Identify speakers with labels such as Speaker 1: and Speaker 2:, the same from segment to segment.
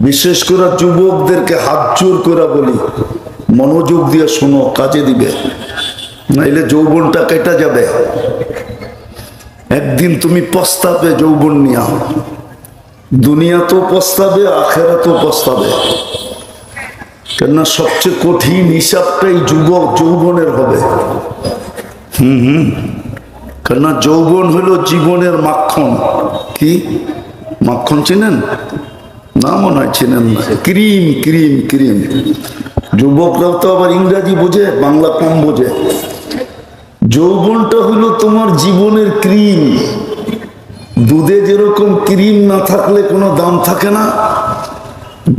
Speaker 1: বিশেষ করে যুবকদেরকে হাত জোর করে বলি, মনোযোগ দিয়ে শোনো, কাজে দিবে। নাইলে যৌবনটা কেটে যাবে। একদিন তুমি পস্তাবে যৌবন নিয়া। দুনিয়া তো পস্তাবে আখেরা তো পস্তাবে। কেননা সবচেয়ে কঠিন হিসাবটাই যুবক যৌবনের হবে। হুম হুম। কেননা যৌবন হলো জীবনের মাখন। কি? মাখন চিনেন? না মনে হয় চিনেন না। Cream cream cream. যুবকরাও তো আবার ইংরাজি বোঝে, বাংলা কম বোঝে। যৌবনটা হলো তোমার জীবনের ক্রিম। দুধে যেরকম ক্রিম না থাকলে কোনো দাম থাকে না,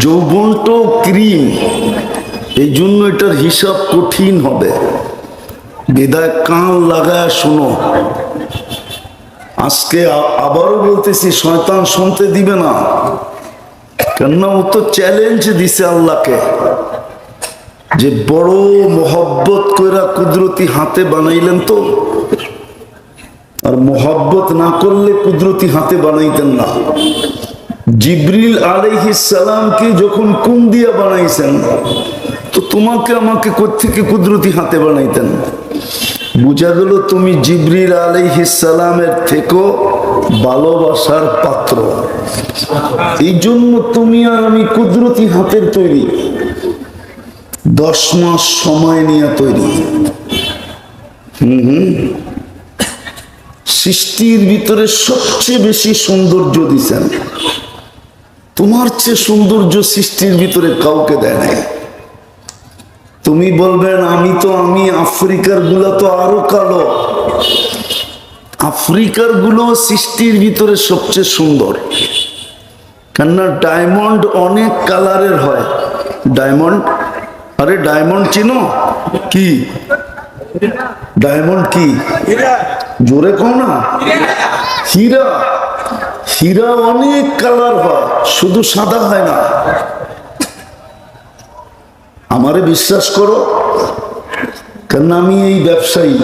Speaker 1: যৌবনটাও ক্রিম। এই জন্য এটার হিসাব কঠিন হবে। বিদায় কান লাগায় শোনো। আজকে আবারও বলতেছি, শয়তান শুনতে দিবে না। কেননা ও তো চ্যালেঞ্জ দিছে আল্লাহকে যে বড় মোহব্বত কইরা কুদরতি হাতে বানাইলেন তো। আর মোহব্বত না করলে কুদরতি হাতে বানাইতেন না। জিব্রিল আলাইহিস সালামকে যখন কুম দিয়া বানাইছেন, তো তোমাকে আমাকে কোত্থেকে কুদরতি হাতে বানাইতেন? বুঝা গেল তুমি জিব্রিল সালামের থেকেও ভালোবাসার পাত্র। এই জন্য তুমি আর আমি কুদরতি হাতের তৈরি। দশ মাস সময় নিয়ে তৈরি। হম সৃষ্টির ভিতরে সবচেয়ে বেশি সৌন্দর্য দিছেন। তোমার চেয়ে সৌন্দর্য সৃষ্টির ভিতরে কাউকে দেয় নাই। তুমি বলবেন আমি তো, আমি আফ্রিকারগুলা তো আরও কালো। আফ্রিকারগুলো সৃষ্টির ভিতরে সবচেয়ে সুন্দর। কেননা ডায়মন্ড অনেক কালারের হয়। ডায়মন্ড? আরে ডায়মন্ড চিনো? কি? ডায়মন্ড কি? জোরে কও না। হীরা। হীরা অনেক কালার হয়, শুধু সাদা হয় না। আমারে বিশ্বাস করো? কেন আমি এই ব্যবসায়ী।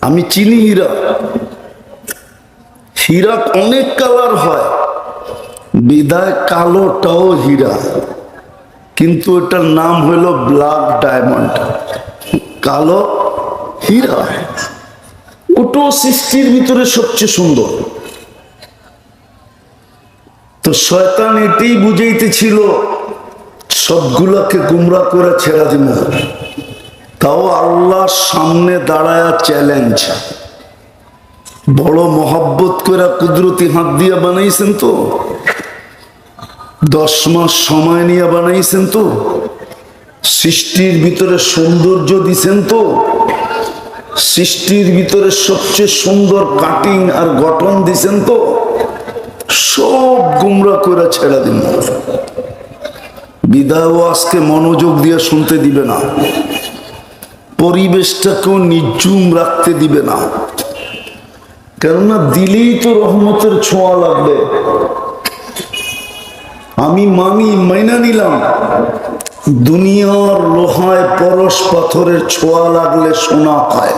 Speaker 1: আমি চিনি হীরা। হীরা অনেক কালার হয়। বিদায় কালোটাও হীরা। কিন্তু এটার নাম হলো ব্ল্যাক ডায়মন্ড। কালো হীরা। ওটো সৃষ্টির ভিতরে সবচেয়ে সুন্দর। তো শয়তান এটাই বুঝাইতেছিল সবগুলাকে গুমরা করে ছেড়া দিব। তাও আল্লাহর সামনে দাঁড়ায়া চ্যালেঞ্জ বড় মহব্বত করে কুদরতি হাত দিয়ে বানাইছেন তো। দশ মাস সময় নিয়ে বানাইছেন তো। সৃষ্টির ভিতরে সৌন্দর্য দিছেন তো। সৃষ্টির ভিতরে সবচেয়ে সুন্দর কাটিং আর গঠন দিছেন তো। সব গুমরা করে ছেড়ে দিন বিদায় আজকে মনোযোগ দিয়ে শুনতে দিবে না। পরিবেশটাকেও নির্জুম রাখতে দিবে না। কেননা দিলেই তো রহমতের ছোঁয়া লাগবে। আমি মানি মাইনা নিলাম। দুনিয়ার লোহায় পরশ পাথরের ছোঁয়া লাগলে সোনা পায়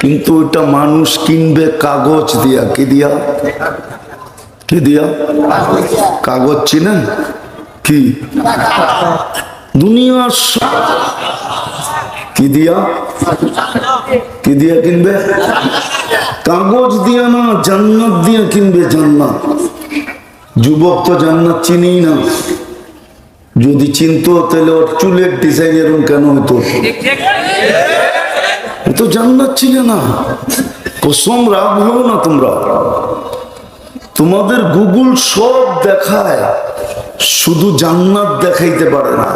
Speaker 1: কিন্তু ওটা মানুষ কিনবে কাগজ দিয়া। কি দিয়া? কি দিয়া? কাগজ চিনেন? কি? দুনিয়ার কি দিয়া? কি দিয়া কিনবে? কাগজ দিয়া না, জান্নাত দিয়া কিনবে জান্নাত। যুবক তো জান্নাত চিনেই না। যদি চিনতো, তাহলে ওর চুলের ডিজাইন এরকম কেন হতো? তো জান্নাত চিনে না। কসম রাগ হলো না তোমরা। তোমাদের গুগল সব দেখায়, শুধু জান্নাত দেখাইতে পারে না।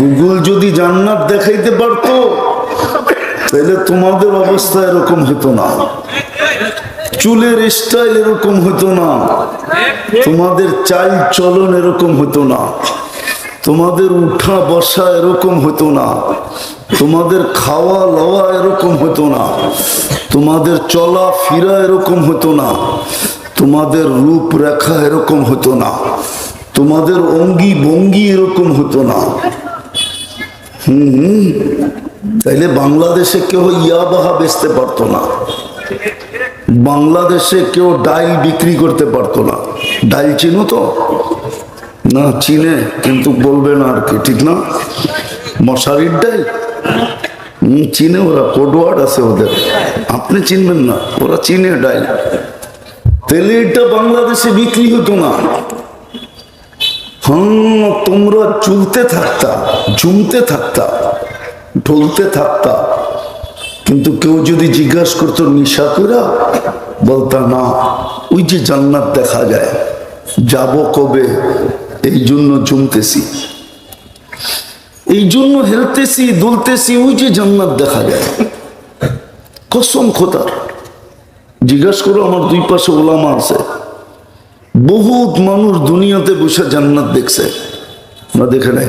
Speaker 1: গুগল যদি জান্নাত দেখাইতে পারতো, তাহলে তোমাদের অবস্থা এরকম হতো না। চুলের স্টাইল এরকম হতো না। তোমাদের চাল চলন এরকম হতো না। তোমাদের উঠা বসা এরকম হতো না। তোমাদের খাওয়া লওয়া এরকম হতো না। তোমাদের চলা ফিরা এরকম হতো না। তোমাদের রূপরেখা এরকম হতো না। তোমাদের অঙ্গি ভঙ্গি এরকম হতো না। হুম তাইলে বাংলাদেশে কেউ ইয়াবাহা বেচতে পারতো না। বাংলাদেশে কেউ ডাইল বিক্রি করতে পারতো না। ডাইল চিনো তো? না, চিনে, কিন্তু বলবে না আর কি, ঠিক না? মশারির ডাইল? চিনে ওরা কোডওয়ার্ড আছে ওদের। আপনি চিনবেন না, ওরা চিনে ডাইল তেলে এটা বাংলাদেশে বিক্রি হতো না। হ্যাঁ তোমরা চুলতে থাকতা জুমতে থাকতা, ঢলতে থাকতা। কিন্তু কেউ যদি জিজ্ঞাসা করতো, নিশা করা বলতা, না, ওই যে জান্নাত দেখা যায়। যাব কবে? এই জন্য জমতেছি এই জন্য হেলতেছি দুলতেছি ওই যে জান্নাত দেখা যায়। কসম খোদার। জিজ্ঞাসা করো আমার দুই পাশে ওলামা আছে। বহুত মানুষ দুনিয়াতে বসে জান্নাত দেখছে। না দেখে নাই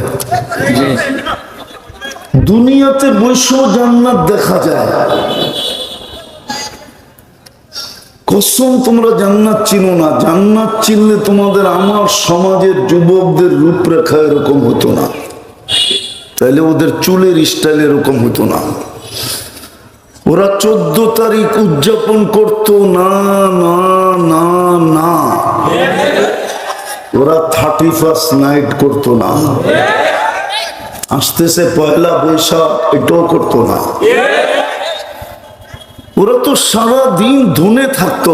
Speaker 1: দুনিয়াতে বৈশ্ব জান্নাত দেখা যায়। কসম তোমরা জান্নাত চিনো না। জান্নাত চিনলে তোমাদের আমার সমাজের যুবকদের রূপরেখা এরকম হতো না। তাইলে ওদের চুলের স্টাইল এরকম হতো না। ওরা চোদ্দ তারিখ উদযাপন করতো, না না না না। ওরা থার্টি ফার্স্ট নাইট করতো না। আসতেছে পয়লা বৈশাখ, এটাও করতো না। ওরা তো সারা দিন ধুনে থাকতো,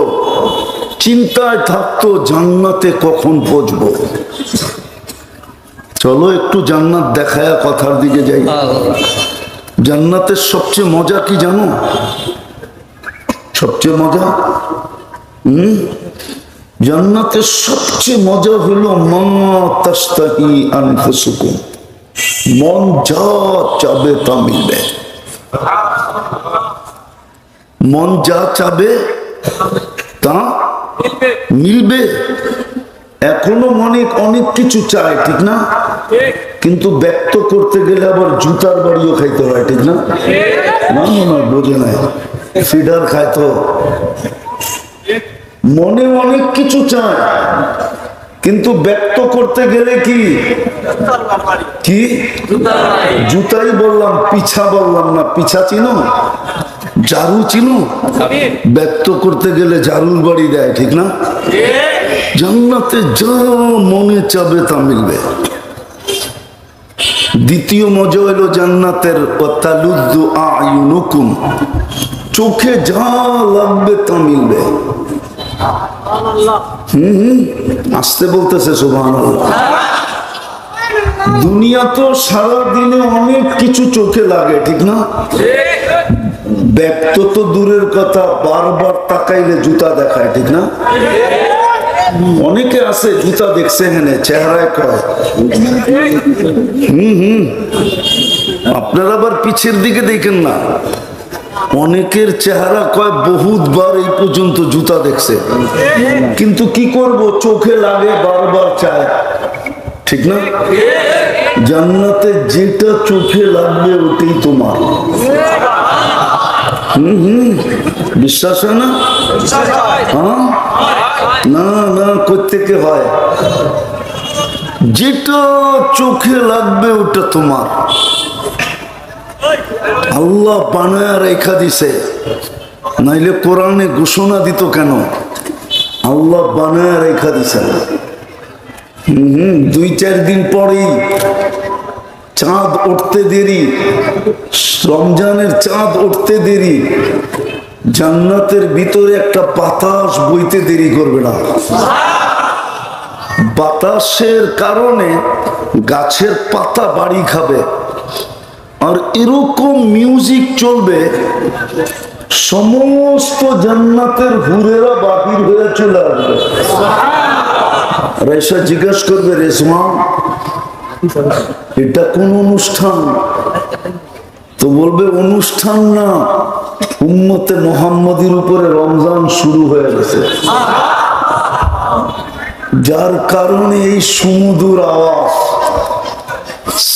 Speaker 1: চিন্তায় থাকতো, জান্নাতে কখন পৌঁছবো। চলো একটু জান্নাত দেখায় কথার দিকে যাই। জান্নাতের সবচেয়ে মজা কি জানো? সবচেয়ে মজা? হুম? জান্নাতের সবচেয়ে মজা হলো মা তাস্তাহি আনফুসুকুম। মন যা চাবে তা মিলবে। মন যা চাবে তা মিলবে। এখনও অনেক অনেক কিছু চায় ঠিক না? কিন্তু ব্যক্ত করতে গেলে আবার জুতার বাড়িও খাইতে হয় ঠিক না? না না না বোঝে নাই। ফিডার খায় তো মনে অনেক কিছু চায় কিন্তু ব্যক্ত করতে গেলে কি? কি? জুতাই বললাম পিছা বললাম না পিছা চিনো? জারু চিনো? ব্যক্ত করতে গেলে জারুর বাড়ি দেয় ঠিক না? জান্নাতে যা মনে চাবে তা মিলবে। দ্বিতীয় মজা হলো জান্নাতের তালুদ্দু আয়ুনুকুম চোখে যা লাগবে তা মিলবে। হুম আসতে বলতেছে সুবহান দুনিয়া তো সারা দিনে অনেক কিছু চোখে লাগে, ঠিক না? ব্যক্ত তো দূরের কথা, বারবার তাকাইলে জুতা দেখায়, ঠিক না? অনেকে আছে, জুতা দেখছে হেনে চেহারায় কয়। হুম। আপনারা আবার পিছের দিকে দেখেন না। অনেকের চেহারা কয়, বহুতবার এই পর্যন্ত জুতা দেখছে। কিন্তু কি করব, চোখে লাগে, বারবার চায়। ঠিক না? জান্নাতে যেটা চোখে লাগবে, ওটাই তোমার। বিশ্বাস হয় না? হ্যাঁ? না না কোথেকে হয়? যেটা চোখে লাগবে ওটা তোমার। আল্লাহ বানায় রেখা দিছে। নাইলে কোরআনে ঘোষণা দিত কেন? আল্লাহ বানায় রেখা দিছে। হম হম, দুই, চার দিন পরেই চাঁদ উঠতে দেরি। রমজানের চাঁদ উঠতে দেরি। জান্নাতের ভিতরে একটা বাতাস বইতে দেরি করবে না। বাতাসের কারণে গাছের পাতা বাড়ি খাবে। আর এরকম মিউজিক চলবে, সমস্ত জান্নাতের হুরেরা বাকির হয়ে চলে আসবে। রেশা জিজ্ঞেস করবে, রেশমা এটা কোন অনুষ্ঠান? তো বলবে অনুষ্ঠান না, উম্মতে মোহাম্মদীর উপরে রমজান শুরু হয়ে গেছে। যার কারণে এই সুমধুর আওয়াজ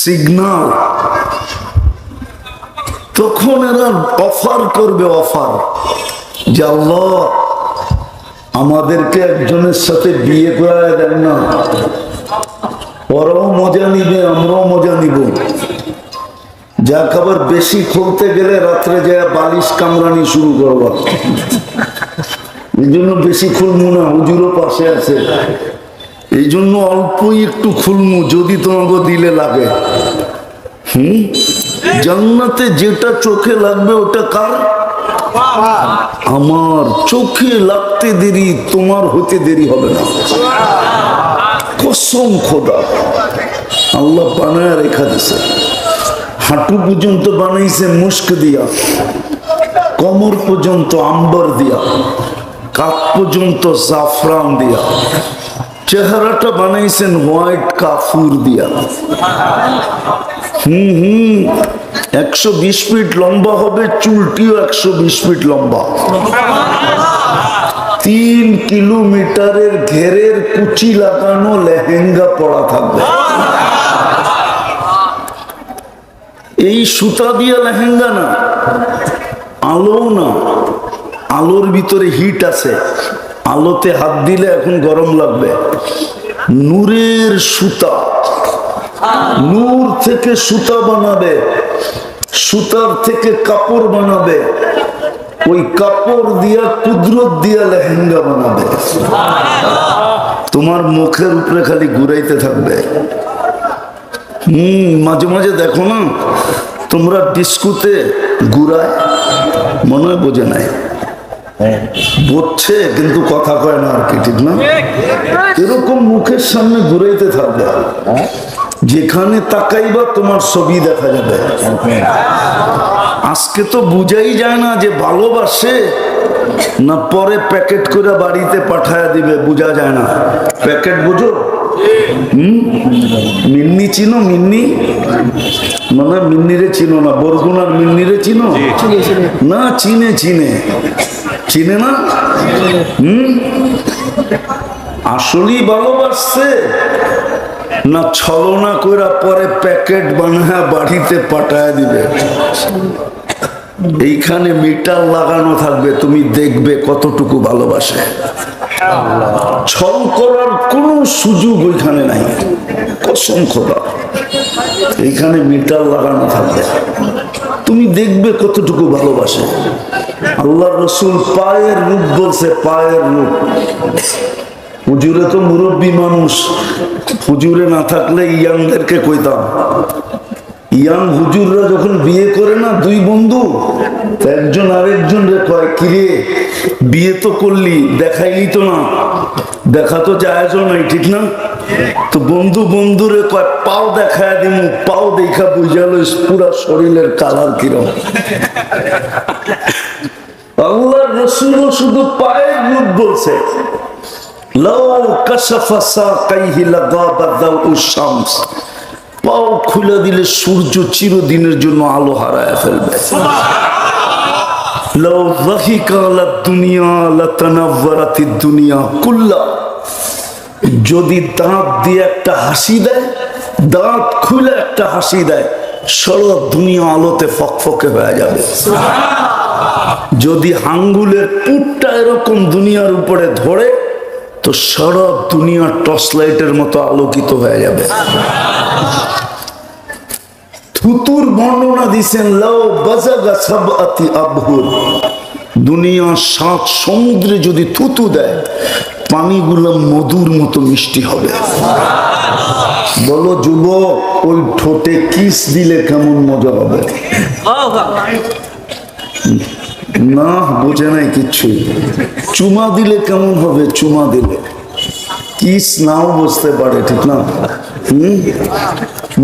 Speaker 1: সিগনাল তখন এরা অফার করবে অফার যে আল্লাহ, আমাদেরকে একজনের সাথে বিয়ে করায় দেন না। ওরাও মজা নিবে আমরাও মজা নিব। যা খাবার বেশি খুলতে গেলে রাত্রে যায় বালিশ কামড়ানি শুরু করবা। এই জন্য বেশি খুলমু না হুজুরও পাশে আছে। এই জন্য অল্পই একটু খুলমু যদি তোমাকে দিলে লাগে। হুম? জান্নাতে যেটা চোখে লাগবে ওটা কার? আমার চোখে লাগতে দেরি তোমার হতে দেরি হবে না। কসম খোদা। আল্লাহ বানায় রেখা দিছে। হাঁটু পর্যন্ত বানাইছে মুস্ক দিয়া। কমর পর্যন্ত আম্বর দিয়া। কাপ পর্যন্ত জাফরান দিয়া। চেহারাটা বানাইছেন হোয়াইট কাফুর দিয়া। হুম হুম, একশো বিশ ফিট লম্বা হবে, চুলটিও একশো বিশ ফিট লম্বা। তিন কিলোমিটারের ঘেরের কুচি লাগানো লেহেঙ্গা পরা থাকবে। এই সুতা দিয়ে লেহেঙ্গা না আলো না, আলোর ভিতরে হিট আছে। আলোতে হাত দিলে এখন গরম লাগবে। নূরের সুতা, নূর থেকে সুতা বানাবে, সুতার থেকে কাপড় বানাবে। ওই কাপড় দিয়া কুদরত দিয়া লেহেঙ্গা বানাবে। তোমার মুখের উপরে খালি ঘুরাইতে থাকবে। হম মাঝে মাঝে দেখো না তোমরা ডিস্কুতে ঘুরায় মনে হয় বোঝে নাই। বলছে কিন্তু কথা কয় না আর কি ঠিক না? এরকম মুখের সামনে ঘুরাইতে থাকবে। যেখানে তাকাইবা তোমার ছবি দেখা যাবে। আজকে তো বুঝাই যায় না যে ভালোবাসে না পরে প্যাকেট করে বাড়িতে পাঠায় দিবে বোঝা যায় না। প্যাকেট বুঝো? মিন্নি চিনো মিন্নি? মানে মিন্নিরে চিনো না বরগুনার মিন্নিরে চিনো। না চিনে চিনে। চিনে না? হুম? আসলেই ভালোবাসছে। না ছলনা কইরা পরে প্যাকেট বানায় বাড়িতে পাঠায় দিবে। এইখানে মিটার লাগানো থাকবে, তুমি দেখবে কতটুকু ভালোবাসে। ছল করার কোনো সুযোগ ওইখানে নাই। কসম এইখানে মিটার লাগানো থাকবে। তুমি দেখবে কতটুকু ভালোবাসে। আল্লাহ রসুল পায়ের রূপ বলছে, পায়ের রূপ। হুজুরে তো মুরব্বী মানুষ। হুজুরে না থাকলে ইয়াংদেরকে কইতাম। ইয়াং হুজুররা যখন বিয়ে করে না দুই বন্ধু, একজন আরেকজন রে কয়, কিরে, বিয়ে তো করলি, দেখাইলি তো না। দেখা তো যায় নাই, ঠিক না? তো বন্ধু বন্ধুরে কয়, পাও দেখায় দিমু, পাও দেখা বুঝালো পুরা শরীরের কালার কিরম। আল্লাহ রসুলও শুধু পায়ের রূপ বলছে। লাউ কাশাফা সাকাইহি লাগাবা দাউ শামস। পাও খুলে দিলে সূর্য চিরদিনের জন্য আলো হারায় ফেলবে। লাউ যাহিকা আলা দুনিয়া লাতানাওয়ারাতি দুনিয়া কুল্লা। যদি দাঁত দিয়ে একটা হাসি দেয় দাঁত খুলে একটা হাসি দেয় সারা দুনিয়া আলোতে ফকফকে হয়ে যাবে। যদি হাঙ্গুলের পুটটা এরকম দুনিয়ার উপরে ধরে তো সারা দুনিয়া টর্চ লাইটের মতো আলোকিত হয়ে যাবে। থুতুর বর্ণনা দিছেন লাও বাজাগা সাবআতি আবহুর দুনিয়া সাত সমুদ্রে যদি থুতু দেয়, পানিগুলো মধুর মতো মিষ্টি হবে। বলো, যুবক, ওই ঠোঁটে কিস দিলে কেমন মজা হবে? না, বোঝে নাই কিচ্ছু। চুমা দিলে কেমন হবে? চুমা দিলে। কিস নাও বুঝতে পারে, ঠিক না? হম?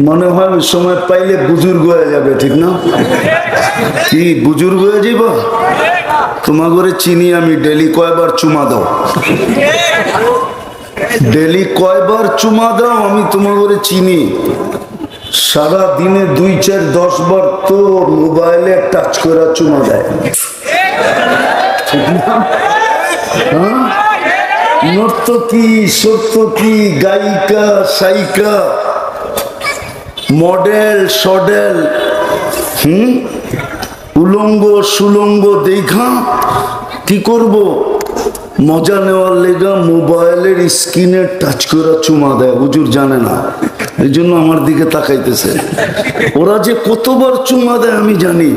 Speaker 1: মনে হয় সময় পাইলে বুজুর্গ হয়ে যাবে, ঠিক না? কি, বুজুর্গ হয়ে যাইব? তোমার ঘরে চিনি আমি, ডেলি কয়বার চুমা দাও? ডেলি কয়বার চুমা দাও, আমি তোমার ঘরে চিনি। সারা দিনে দুই চার দশ বার তো মোবাইলে টাচ করে চুমা দেয়? হ্যাঁ? নর্তকী সত্যকী গায়িকা, সাইকা, মডেল, সডেল, হুম উলঙ্গ, সুলঙ্গ দেখা কি করব মজা নেওয়ার লেগা মোবাইলের স্ক্রিনে টাচ করা চুমা দেয় হুজুর জানে না। এই জন্য আমার দিকে তাকাইতেছে। ওরা যে কতবার চুমা দেয় আমি জানি।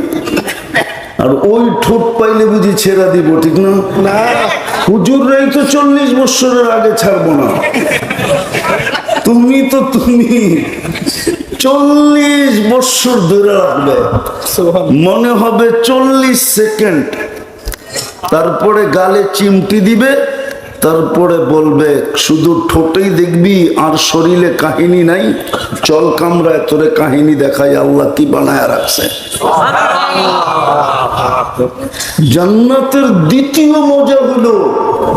Speaker 1: আর ওই ঠোঁট পাইলে বুঝি ছেড়া দিব ঠিক না? হুজুররাই তো চল্লিশ বছরের আগে ছাড়বো না। তুমি তো তুমি চল্লিশ বছর ধরে রাখবে। মনে হবে চল্লিশ সেকেন্ড তারপরে গালে চিমটি দিবে, তারপরে বলবে, শুধু ঠোঁটেই দেখবি, আর শরীরে কাহিনী নাই। চল কামরায়, তোরে কাহিনী দেখাই, আল্লাহ কি বানায় রাখছে? জান্নাতের দ্বিতীয় মজা হলো,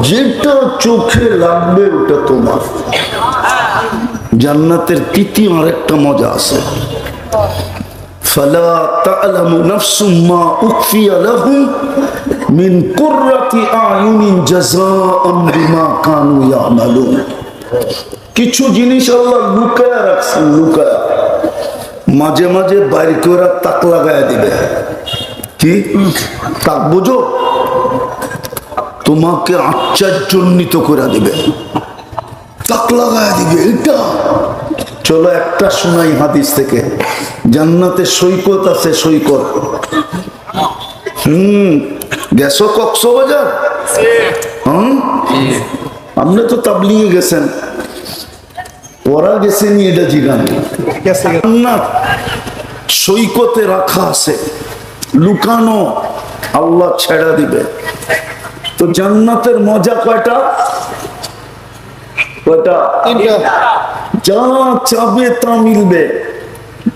Speaker 1: যেটা চোখে লাগবে ওটা তোমার। জান্নাতের তৃতীয় আরেকটা মজা আছে। فلا تعلم نفس ما أخفي لهم من قرة أعين جزاء بما كانوا يعملون কিছু জিনিস আল্লাহ লুকায় রাখছেন লুকায় মাঝে মাঝে বাইর করে তাক লাগায় দিবে কি তাক বুঝো তোমাকে আশ্চর্যজনিত করে দিবে তাক লাগায় দিবে এটা চলো একটা শোনাই হাদিস থেকে। জান্নাতে সৈকত আছে সৈকত। হুম গেছো কক্সবাজার? হুম? আপনি তো তাবলিগে গেছেন। ওরা গেছেনি এটা জিগান। জান্নাত সৈকতে রাখা আছে। লুকানো আল্লাহ ছেড়া দিবে। তো জান্নাতের মজা কয়টা? কয়টা যা চাবে তা মিলবে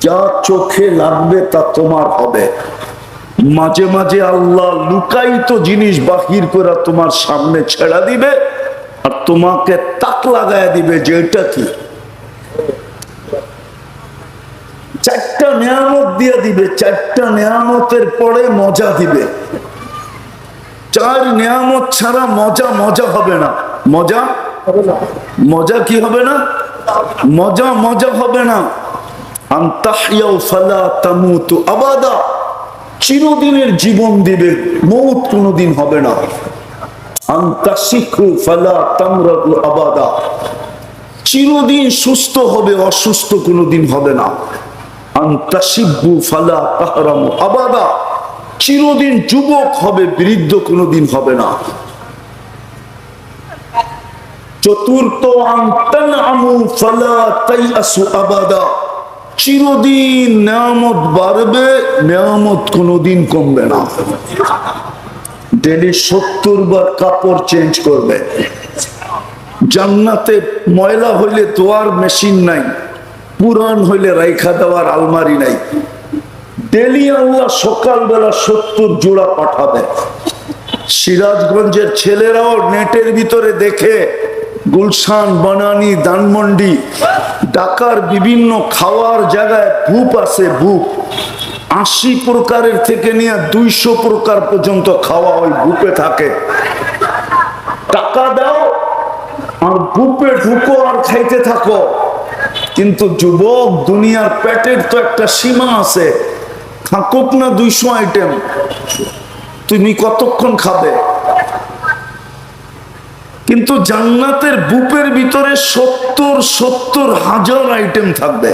Speaker 1: যা চোখে লাগবে তা তোমার হবে। মাঝে মাঝে আল্লাহ লুকায়িত জিনিস বাহির করে তোমার সামনে ছেড়া দিবে আর তোমাকে তাক লাগায় দিবে যে এটা কি? চারটা নিয়ামত দিয়ে দিবে চারটা নিয়ামতের পরে মজা দিবে। চার নিয়ামত ছাড়া মজা মজা হবে না। মজা? মজা কি হবে না? মজা মজা হবে না। চিরদিনের জীবন দিবে, মৌত হবে না। চিরদিন সুস্থ হবে, অসুস্থ কোনোদিন হবে না। আন্তাশিব্বু ফালা আবাদা। চিরদিন যুবক হবে, বৃদ্ধ কোনোদিন হবে না। চতুর্থ চিরদিন নিয়ামত বাড়বে, নিয়ামত কোনোদিন কমবে না। ডেলি সত্তর বার কাপড় চেঞ্জ করবে। জান্নাতে ময়লা হইলে তোয়ার মেশিন নাই পুরান হইলে রাইখা দেওয়ার আলমারি নাই। ডেলি আল্লাহ সকালবেলা সত্তর জোড়া পাঠাবে। সিরাজগঞ্জের ছেলেরাও নেটের ভিতরে দেখে গুলশান, বনানি, ধানমন্ডি, ঢাকার বিভিন্ন খাওয়ার জায়গায় ভূপ আছে ভূপ। আশি প্রকারের থেকে নিয়ে দুইশো প্রকার পর্যন্ত খাওয়া ওই ভূপে থাকে। টাকা দাও আর ভূপে ঢুকো আর খাইতে থাকো। কিন্তু যুবক, দুনিয়ার পেটের তো একটা সীমা আছে। থাকুক না দুইশো আইটেম তুমি কতক্ষণ খাবে? কিন্তু জান্নাতের বুপের ভিতরে সত্তর সত্তর হাজার আইটেম থাকবে।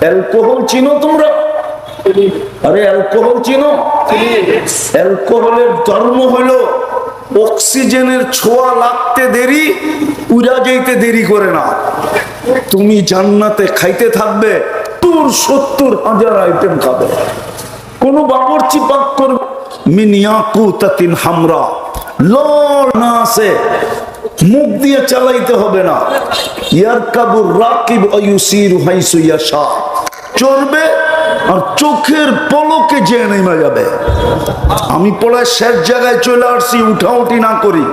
Speaker 1: অ্যালকোহল চিনো তোমরা? আরে, অ্যালকোহল চিনো? অ্যালকোহলের ধর্ম হলো, অক্সিজেনের ছোঁয়া লাগতে দেরি, উড়া যেতে দেরি করে না। তুমি জান্নাতে খাইতে থাকবে তোর সত্তর হাজার আইটেম খাবে। কোন বাবরচি পাক করবে? মিনিয়াকু তাতিন হামরা। লড় না আছে মুখ দিয়ে চালাইতে হবে না। ইয়ার কাবুর রাকিব অয়ুসির হাইসু ইয়াশা। আর চোখের পলকে যে নেমে যাবে। আমি পড়ায় শেষ জায়গায় চলে আসছি, উঠাউটি না করি।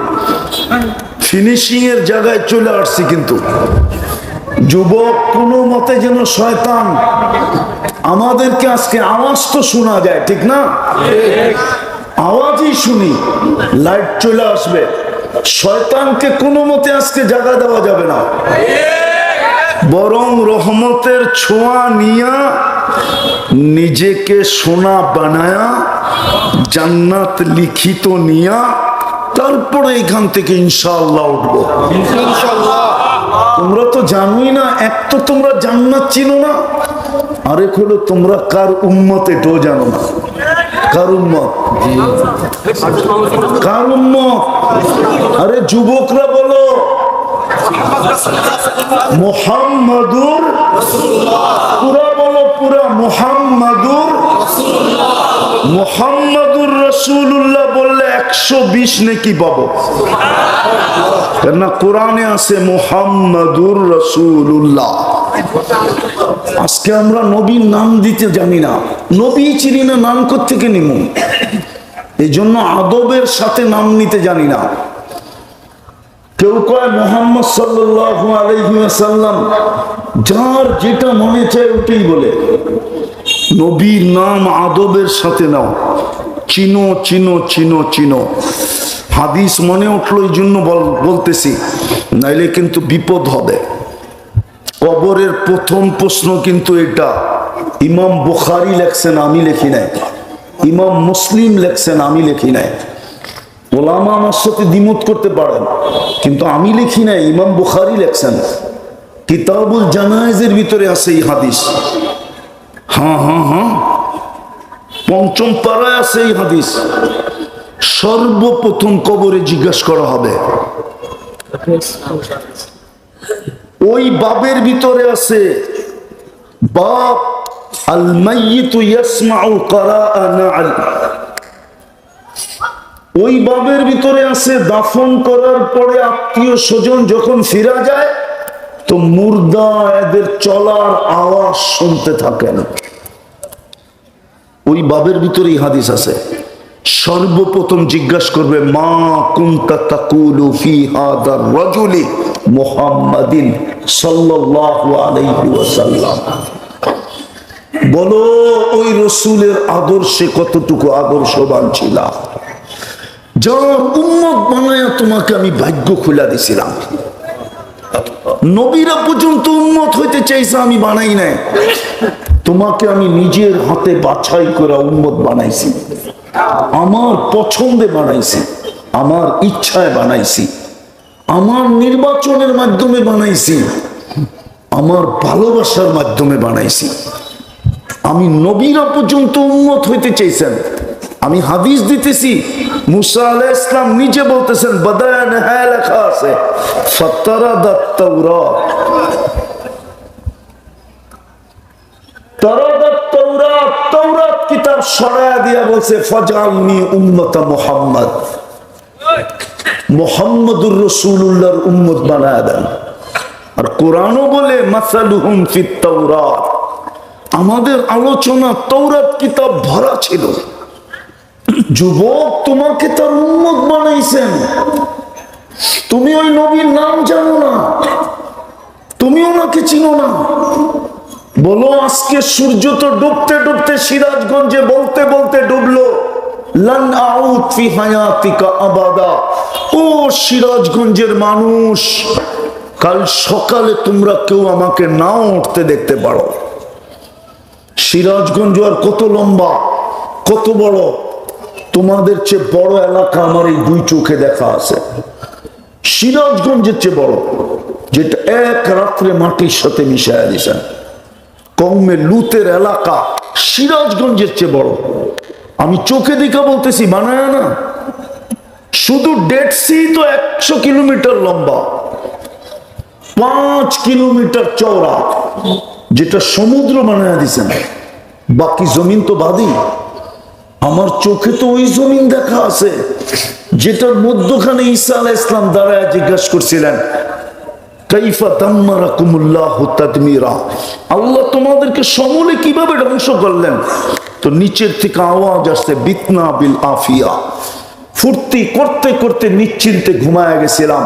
Speaker 1: ফিনিশিং এর জায়গায় চলে আসছি কিন্তু। যুবক, কোনো মতে যেন শয়তান আমাদেরকে আজকে আওয়াজ তো শোনা যায়, ঠিক না? আওয়াজই শুনি লাইট চলে আসবে। শয়তানকে কোনো মতে আজকে জায়গা দেওয়া যাবে না। বরং রহমতের ছোঁয়া নিয়া নিজেকে সোনা বানায়া, জান্নাত লিখিত নিয়া, তারপরে এখান থেকে ইনশাল্লাহ উঠবো। তোমরা তো জানোই না, এক তো তোমরা জান্নাত চিনো না, আরেক হলো তোমরা কার উম্মতে এটাও জানো না। কার আরে যুবকরা বলো। মোহাম্মদুর পুরা বলো পুরা, মোহাম্মদুর। মোহাম্মদুর রসুল্লাহ বললে একশো বিশ নাকি পাবো। কেননা কোরআনে আছে মোহাম্মদুর রসুল্লাহ আজকে আমরা নবীর নাম দিতে জানি না। নবী চিনি না, নাম থেকে নিব এই জন্য আদবের সাথে নাম নিতে জানি না। কেউ কয়, মোহাম্মদ আলাইহি যার যেটা মনে চায় ওটাই বলে। নবীর নাম আদবের সাথে নাও। চিনো চিনো চিনো চিনো। হাদিস মনে উঠল এই জন্য বল- বলতেছি। নাইলে কিন্তু বিপদ হবে। কবরের প্রথম প্রশ্ন কিন্তু এটা। ইমাম বুখারি লেখছেন, আমি লেখি নাই। ইমাম মুসলিম লেখছেন, আমি লেখি নাই। ওলামা আমার সাথে দ্বিমত করতে পারেন, কিন্তু আমি লিখি নাই, ইমাম বুখারি লেখছেন। কিতাবুল জানায়েজের ভিতরে আছে এই হাদিস। হ্যাঁ হ্যাঁ হ্যাঁ পঞ্চম পাড়ায় আছে এই হাদিস। সর্বপ্রথম কবরে জিজ্ঞাসা করা হবে। ওই বাবের ভিতরে আছে, বাপ আল মাইয়িতু ইয়াসমাউ কারাআনা আল ওই বাবের ভিতরে আছে, দাফন করার পরে আত্মীয় স্বজন যখন ফিরা যায়, তো মুর্দা এদের চলার আওয়াজ শুনতে থাকেন। ওই বাবের ভিতরেই হাদিস আছে, সর্বপ্রথম জিজ্ঞাসা করবে, মা কুন্তা তাকুলু ফি হাদার মুহাম্মাদিন বলো, ওই রসুলের আদর্শে কতটুকু আদর্শবান ছিলা যার উম্মত বানায় তোমাকে আমি ভাগ্য খুলে দিছিলাম। নবীরা পর্যন্ত উন্মত হইতে চাইছে, আমি বানাই নাই। তোমাকে আমি নিজের হাতে বাছাই করে উন্মত বানাইছি। আমার পছন্দে বানাইছি। আমার ইচ্ছায় বানাইছি। আমার নির্বাচনের মাধ্যমে বানাইছি, আমার ভালোবাসার মাধ্যমে বানাইছি। আমি নবীরা পর্যন্ত উন্মত হইতে চাইছেন। আমি হাদিস দিতেছি, মুসা আলাহ ইসলাম নিজে বলতেছেন, বদায়ন হ্যাঁ লেখা আছে ফতরা তৌরাত কিতাব সরায়া দিয়া বলছে ফজালনি উম্মত মুহাম্মদ। মোহাম্মদুর রসুল্লাহর উম্মত বানায় দেন। আর কোরআনও বলে আমাদের আলোচনা তৌরাত কিতাব ভরা ছিল। যুবক, তোমাকে তার উন্মত বানাইছেন। তুমি ওই নবীর নাম জানো না। তুমি ওনাকে চিনো না। বলো, আজকে সূর্য তো ডুবতে ডুবতে সিরাজগঞ্জে বলতে বলতে ডুবলো। লান আউত ফি হায়াতিকা আবাদা। ও সিরাজগঞ্জের মানুষ, কাল সকালে তোমরা কেউ আমাকে নাও উঠতে দেখতে পারো। সিরাজগঞ্জ আর কত লম্বা, কত বড়, তোমাদের চেয়ে বড় এলাকা আমার এই দুই চোখে দেখা আছে। সিরাজগঞ্জের চেয়ে বড়, যেটা এক রাত্রে মাটির সাথে মিশাইয়া দিছেন কৌমে লুতের এলাকা সিরাজগঞ্জের চেয়ে বড়। আমি চোখে দেখা বলতেছি, বানায় না। শুধু ডেড সি তো একশো কিলোমিটার লম্বা, পাঁচ কিলোমিটার চওড়া, যেটা সমুদ্র বানায় দিছেন। বাকি জমিন তো বাদই। আমার চোখে তো ওই জমিন দেখা আছে, যেটার মধ্যখানে ঈসা আলাহ ইসলাম দাঁড়ায় জিজ্ঞাসা করছিলেন আল্লাহ তোমাদেরকে কীভাবে ধ্বংস করলেন? তো নিচের থেকে আওয়াজ আসছে, বিতনা বিল আফিয়া। ফুর্তি করতে করতে নিশ্চিন্তে ঘুমায় গেছিলাম।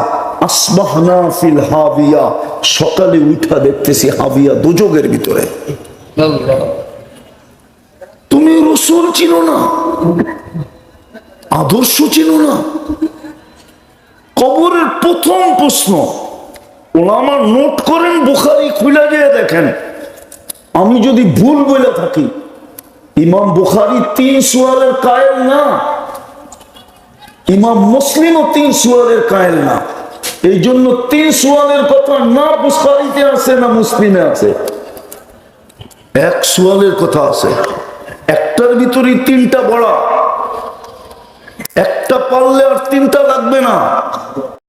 Speaker 1: হাবিয়া। সকালে উঠা দেখতেছি হাবিয়া দুযোগের ভিতরে। তুমি রসুল চিনো না? আদর্শ চিনো না? কবরের প্রথম প্রশ্ন ওলামা নোট করেন, বুখারি খুলে গিয়ে দেখেন। আমি যদি ভুল বলে থাকি, ইমাম বুখারি তিন সুয়ালের কায়েল না, ইমাম মুসলিমও তিন সুয়ালের কায়েল না। এই জন্য তিন সুয়ালের কথা না বুখারিতে আছে, না মুসলিমে আছে। এক সুয়ালের কথা আছে। একটার ভিতরেই তিনটা বড়া। একটা পারলে আর তিনটা লাগবে না।